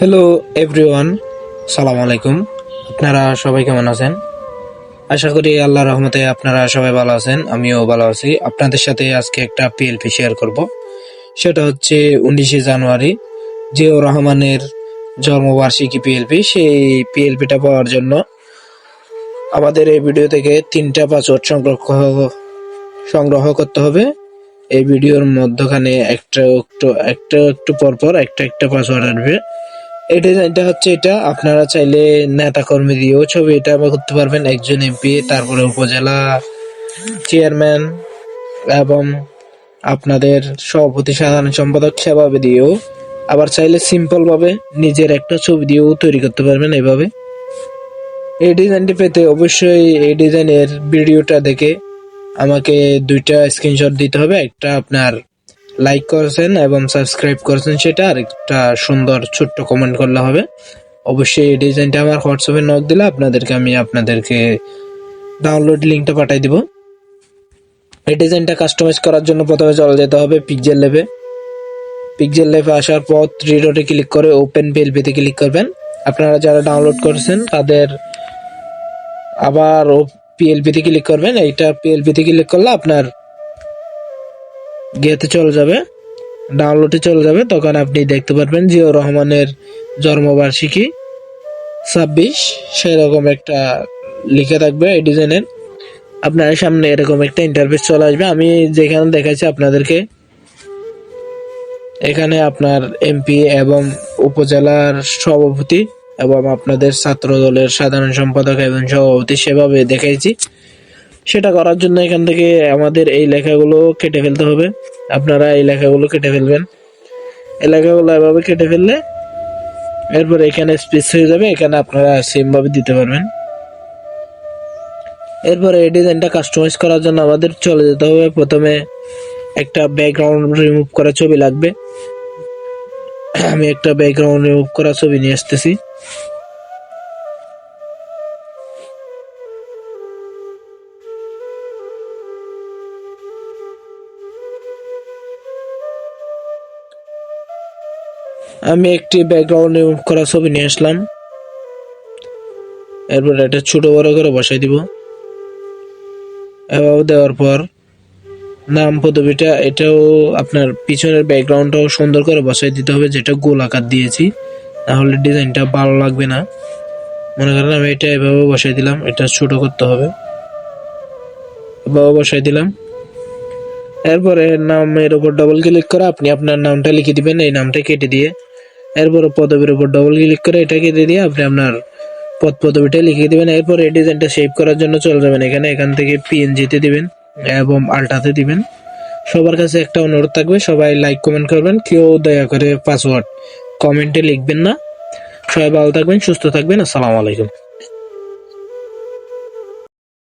Hello everyone সালাম আলাইকুম আপনারা সবাই কেমন আছেন? আশা করি আল্লাহ রহমতে আপনারা সবাই ভালো আছেন, আমিও ভালো আছি। আপনাদের সাথে আজকে একটা পিএলপি শেয়ার করব। সেটা হচ্ছে উনিশে জানুয়ারি জিয়াউর রহমানের জন্মবার্ষিকী পিএলপি সেই পিএলপিটা পাওয়ার জন্য আমাদের এই ভিডিও থেকে তিনটা পাসওয়ার্ড সংগ্রহ সংগ্রহ করতে হবে। এই ভিডিওর মধ্যখানে একটা একটু একটা একটু পর পর একটা একটা পাসওয়ার্ড আসবে। এই ডিজাইনটা হচ্ছে এটা। আপনারা চাইলে নেতা কর্মী দিয়েও ছবি এটা করতে পারবেন। একজন এমপি তারপরে উপজেলা চেয়ারম্যান এবং আপনাদের সভাপতি, সাধারণ সম্পাদক সেভাবে দিয়েও। আবার চাইলে সিম্পল ভাবে নিজের একটা ছবি দিয়েও তৈরি করতে পারবেন এইভাবে এই ডিজাইনটি পেতে অবশ্যই এই ডিজাইনের ভিডিওটা দেখে আমাকে দুইটা স্ক্রিনশট দিতে হবে। একটা আপনার লাইক করেছেন এবং সাবস্ক্রাইব করেছেন, সেটা আর একটা সুন্দর ছোট্ট কমেন্ট করলে হবে। অবশ্যই এই ডিজাইনটা আমার হোয়াটসঅ্যাপে নক দিলে আপনাদেরকে আমি আপনাদেরকে ডাউনলোড লিঙ্কটা পাঠিয়ে দিব। এই ডিজাইনটা কাস্টমাইজ করার জন্য প্রথমে চলে যেতে হবে পিকজেল লেভে পিকজেল লেভে আসার পর থ্রি ডটে ক্লিক করে ওপেন পিএলপিতে ক্লিক করবেন। আপনারা যারা ডাউনলোড করেছেন, তাদের আবার পিএলপিতে ক্লিক করবেন। এইটা পিএলপিতে ক্লিক করলে আপনার গেতে চলে যাবে ডাউনলোডে চলে যাবে, তখন আপনি দেখতে পারবেন জিয়াউর রহমানের জন্মবার্ষিকী ছাব্বিশ। সেরকম একটা লিখে থাকবে এই ডিজাইনের। আপনার সামনে এরকম একটা ইন্টারফেস চলে আসবে। আমি যেখানে দেখাচ্ছি আপনাদেরকে, এখানে আপনার এমপি এবং উপজেলার সভাপতি এবং আপনাদের ছাত্র দলের সাধারণ সম্পাদক এবং সভাপতি সেভাবে দেখাইছি। সেটা করার জন্য এখান থেকে আমাদের এই লেখাগুলো কেটে ফেলতে হবে। আপনারা এই লেখাগুলো কেটে ফেলবেন। এই লেখাগুলো এভাবে কেটে ফেললে এরপর এখানে স্পেস হয়ে যাবে। এখানে আপনারা সেম ভাবে দিতে পারবেন। এরপরে এই ডিজাইনটা কাস্টমাইজ করার জন্য আমাদের চলে যেতে হবে। প্রথমে একটা ব্যাকগ্রাউন্ড রিমুভ করা ছবি লাগবে। আমি একটা ব্যাকগ্রাউন্ড রিমুভ করা ছবি নিয়ে আসতেছি। আমি একটি ব্যাকগ্রাউন্ড করা ছবি নিয়ে আসলাম। এরপর এটা ছোট বড় করে বসাই দিব। এভাবে দেওয়ার পর নাম পদবিটা, এটাও আপনার পিছনের ব্যাকগ্রাউন্ডটাও সুন্দর করে বসাই দিতে হবে, যেটা গোল আকার দিয়েছি। তাহলে ডিজাইনটা ভালো লাগবে না। মনে করেন আমি এটা এভাবে বসাই দিলাম, এটা ছোট করতে হবে। এভাবে বসাই দিলাম। এরপরে নামের উপর ডবল ক্লিক করে আপনি আপনার নামটা লিখে দিবেন, এই নামটা কেটে দিয়ে এরপরে পদবীর উপর ডবল ক্লিক করে এটাকে কেটে দিয়ে আপনি আপনার পদ পদবিটা লিখে দিবেন। এরপর এই ডিজাইনটা সেভ করার জন্য চলে যাবেন এখানে। এখান থেকে পিএনজিতে দিবেন এবং আল্টাতে দিবেন। সবার কাছে একটা অনুরোধ থাকবে, সবাই লাইক কমেন্ট করবেন। কেউ দয়া করে পাসওয়ার্ড কমেন্টে লিখবেন না। সবাই ভালো থাকবেন, সুস্থ থাকবেন। আসসালামু আলাইকুম।